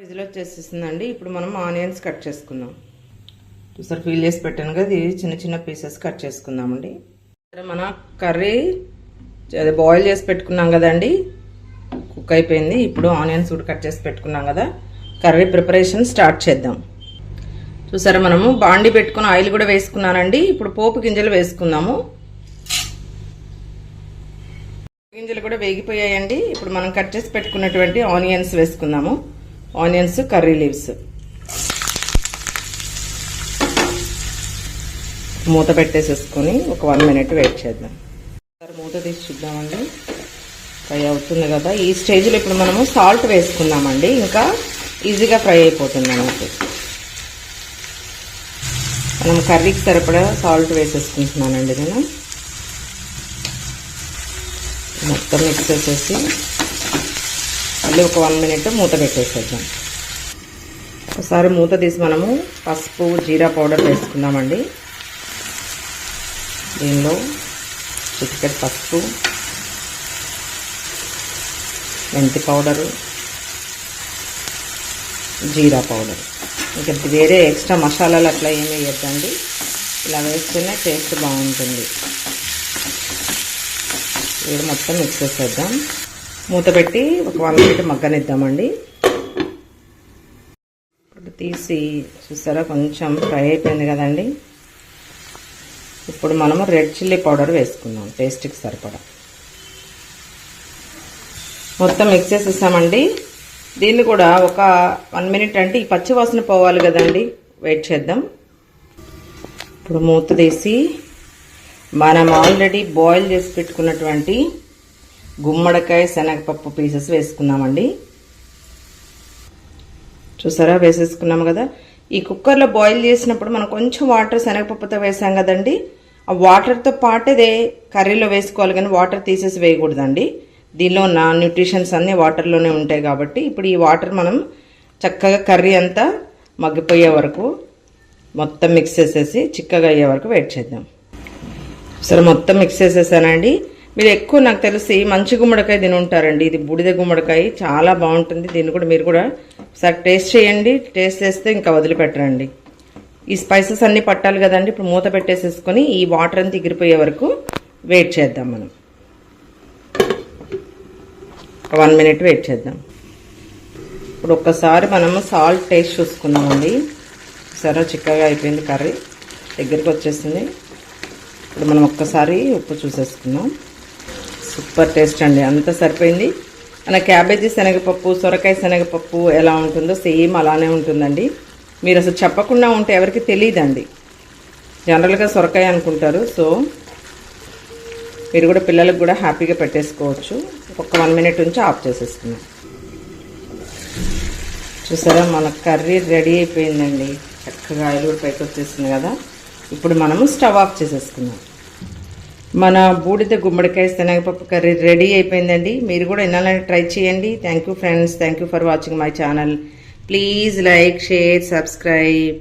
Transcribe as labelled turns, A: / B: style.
A: Whistle వచ్చేసేసిందండి. ఇప్పుడు మనం onions cut చేసుకుందాం. చూసారు ఫీల్ చేసి పెట్టాను కదా ఇది చిన్న చిన్న పీసెస్ కట్ చేసుకుందామండి. సరే మన కర్రీ అదే బాయిల్ చేసి పెట్టుకున్నాం కదండి. కుక్ అయిపోయింది. ఇప్పుడు ఆనియన్స్ కూడా కట్ చేసి పెట్టుకున్నాం కదా. కర్రీ ప్రిపరేషన్ స్టార్ట్ చేద్దాం. చూసారా మనము బాండి పెట్టుకుని ఆయిల్ కూడా వేసుకున్నానండి. ఇప్పుడు పోపు గింజలు వేసుకుందాము. గింజలు కూడా వేగిపోయాయండి. ఇప్పుడు మనం కట్ చేసి పెట్టుకున్నటువంటి ఆనియన్స్ వేసుకుందాము. Onions curry leaves. మూత పెట్టేసేసుకొని ఒక వన్ మినిట్ వెయిట్ చేద్దాం. ఒకసారి మూత తీసి చూద్దామండి. ఫ్రై అవుతుంది కదా. ఈ స్టేజ్లో ఇప్పుడు మనము సాల్ట్ వేసుకుందామండి. ఇంకా ఈజీగా ఫ్రై అయిపోతుంది మనకి మనం కర్రీకి సరిపడా సాల్ట్ వేసేసుకుంటున్నానండి నేను. మొత్తం మిక్స్ చేసేసి మళ్ళీ ఒక వన్ మినిట్ మూత పెట్టేసేద్దాం. ఒకసారి మూత తీసి మనము పసుపు జీరా పౌడర్ వేసుకుందామండి. దీనిలో చిటికెట్ పసుపు మెంతి పౌడరు జీరా పౌడర్. ఇంకా వేరే ఎక్స్ట్రా మసాలాలు అట్లా ఏమి వేయద్దండి. ఇలా వేస్తేనే టేస్ట్ బాగుంటుంది. ఇది మొత్తం మిక్స్ చేసేద్దాం. మూత పెట్టి ఒక వన్ మినిట్ మగ్గనిద్దామండి. ఇప్పుడు తీసి చూసారా కొంచెం ఫ్రై అయిపోయింది కదండి. ఇప్పుడు మనము రెడ్ చిల్లీ పౌడర్ వేసుకుందాం టేస్ట్కి సరిపడా. మొత్తం మిక్స్ చేసేసామండి. దీన్ని కూడా ఒక వన్ మినిట్ అంటే ఈ పచ్చి వాసన పోవాలి కదండి వెయిట్ చేద్దాం. ఇప్పుడు మూత తీసి మనం ఆల్రెడీ బాయిల్ చేసి పెట్టుకున్నటువంటి గుమ్మడికాయ శనగపప్పు పీసెస్ వేసుకున్నామండి చూసారా? వేసేసుకున్నాము కదా. ఈ కుక్కర్లో బాయిల్ చేసినప్పుడు మనం కొంచెం వాటర్ శనగపప్పుతో వేసాం కదండి. ఆ వాటర్తో పాటేదే కర్రీలో వేసుకోవాలి కానీ వాటర్ తీసేసి వేయకూడదండి. దీనిలో నా న్యూట్రిషన్స్ అన్నీ వాటర్లోనే ఉంటాయి కాబట్టి ఇప్పుడు ఈ వాటర్ మనం చక్కగా కర్రీ అంతా మగ్గిపోయే వరకు మొత్తం మిక్స్ చేసేసి చిక్కగా అయ్యే వరకు వెయిట్ చేద్దాం. సరే మొత్తం మిక్స్ చేసేసానండి. మీరు ఎక్కువ నాకు తెలిసి మంచి గుమ్మడికాయ తిని ఉంటారండి ఇది బూడిద గుమ్మడికాయ. చాలా బాగుంటుంది. దీన్ని కూడా మీరు కూడా ఒకసారి టేస్ట్ చేయండి. టేస్ట్ చేస్తే ఇంకా వదిలిపెట్టరండి. ఈ స్పైసెస్ అన్నీ పట్టాలి కదండి. ఇప్పుడు మూత పెట్టేసేసుకొని ఈ వాటర్ అంతా ఎగిరిపోయే వరకు వెయిట్ చేద్దాం మనం. వన్ మినిట్ వెయిట్ చేద్దాం. ఇప్పుడు ఒక్కసారి మనము సాల్ట్ టేస్ట్ చూసుకుందామండి. సరే చిక్కగా అయిపోయింది కర్రీ. దగ్గరికి వచ్చేసింది. ఇప్పుడు మనం ఒక్కసారి ఉప్పు చూసేసుకుందాం. సూపర్ టేస్ట్ అండి. అంత సరిపోయింది. మన క్యాబేజీ శనగపప్పు సొరకాయ శనగపప్పు ఎలా ఉంటుందో సేమ్ అలానే ఉంటుందండి. మీరు అసలు చెప్పకుండా ఉంటే ఎవరికి తెలియదండి జనరల్గా సొరకాయ అనుకుంటారు. సో మీరు కూడా పిల్లలకు కూడా హ్యాపీగా పెట్టేసుకోవచ్చు. ఒక వన్ మినిట్ ఉంచి ఆఫ్ చేసేసుకున్నాం. చూసారా మన కర్రీ రెడీ అయిపోయిందండి. చక్కగా ఆయిల్ కూడా పైకి వచ్చేసింది కదా. ఇప్పుడు మనము స్టవ్ ఆఫ్ చేసేసుకున్నాం మన బూడిద గుమ్మడికాయ శనగపప్పు కర్రీ రెడీ అయిపోయిందండి. మీరు కూడా ఇన్నాళ్ళని ట్రై చేయండి. Thank you friends thank you for watching my channel please like share subscribe